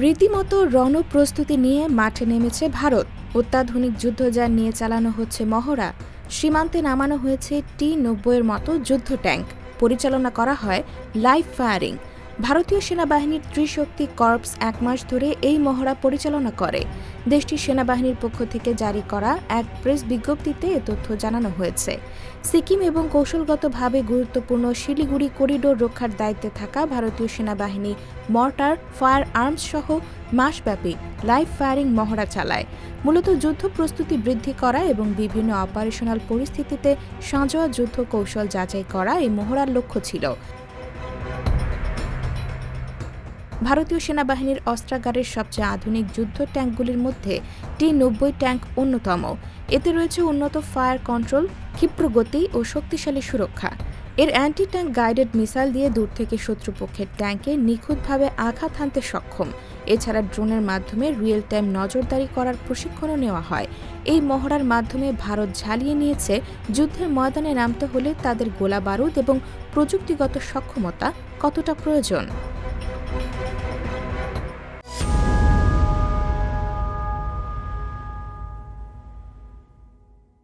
রীতিমতো রণপ্রস্তুতি নিয়ে মাঠে নেমেছে ভারত। অত্যাধুনিক যুদ্ধযান নিয়ে চালানো হচ্ছে মহড়া। সীমান্তে নামানো হয়েছে টি নব্বইয়ের মতো যুদ্ধ ট্যাঙ্ক। পরিচালনা করা হয় লাইভ ফায়ারিং। ভারতীয় সেনাবাহিনীর ত্রিশক্তি কর্পস এক মাস ধরে এই মহড়া পরিচালনা করে। দেশটির সেনাবাহিনীর পক্ষ থেকে জারি করা এক প্রেস বিজ্ঞপ্তিতে এ তথ্য জানানো হয়েছে। সিকিম এবং কৌশলগতভাবে গুরুত্বপূর্ণ শিলিগুড়ি করিডোর রক্ষার দায়িত্বে থাকা ভারতীয় সেনাবাহিনী মর্টার, ফায়ার আর্মস সহ মাসব্যাপী লাইভ ফায়ারিং মহড়া চালায়। মূলত যুদ্ধ প্রস্তুতি বৃদ্ধি করা এবং বিভিন্ন অপারেশনাল পরিস্থিতিতে সাঁজোয়া যুদ্ধ কৌশল যাচাই করা এই মহড়ার লক্ষ্য ছিল। ভারতীয় সেনাবাহিনীর অস্ত্রাগারের সবচেয়ে আধুনিক যুদ্ধ ট্যাঙ্কগুলির মধ্যে টি নব্বই ট্যাঙ্ক অন্যতম। এতে রয়েছে উন্নত ফায়ার কন্ট্রোল ক্ষিপ্রগতি ও শক্তিশালী সুরক্ষা। এর অ্যান্টি ট্যাঙ্ক গাইডেড মিসাইল দিয়ে দূর থেকে শত্রুপক্ষের ট্যাঙ্কে নিখুঁতভাবে আঘাত হানতে সক্ষম। এছাড়া ড্রোনের মাধ্যমে রিয়েল টাইম নজরদারি করার প্রশিক্ষণও নেওয়া হয়। এই মহড়ার মাধ্যমে ভারত ঝালিয়ে নিয়েছে যুদ্ধের ময়দানে নামতে হলে তাদের গোলা বারুদ এবং প্রযুক্তিগত সক্ষমতা কতটা প্রয়োজন?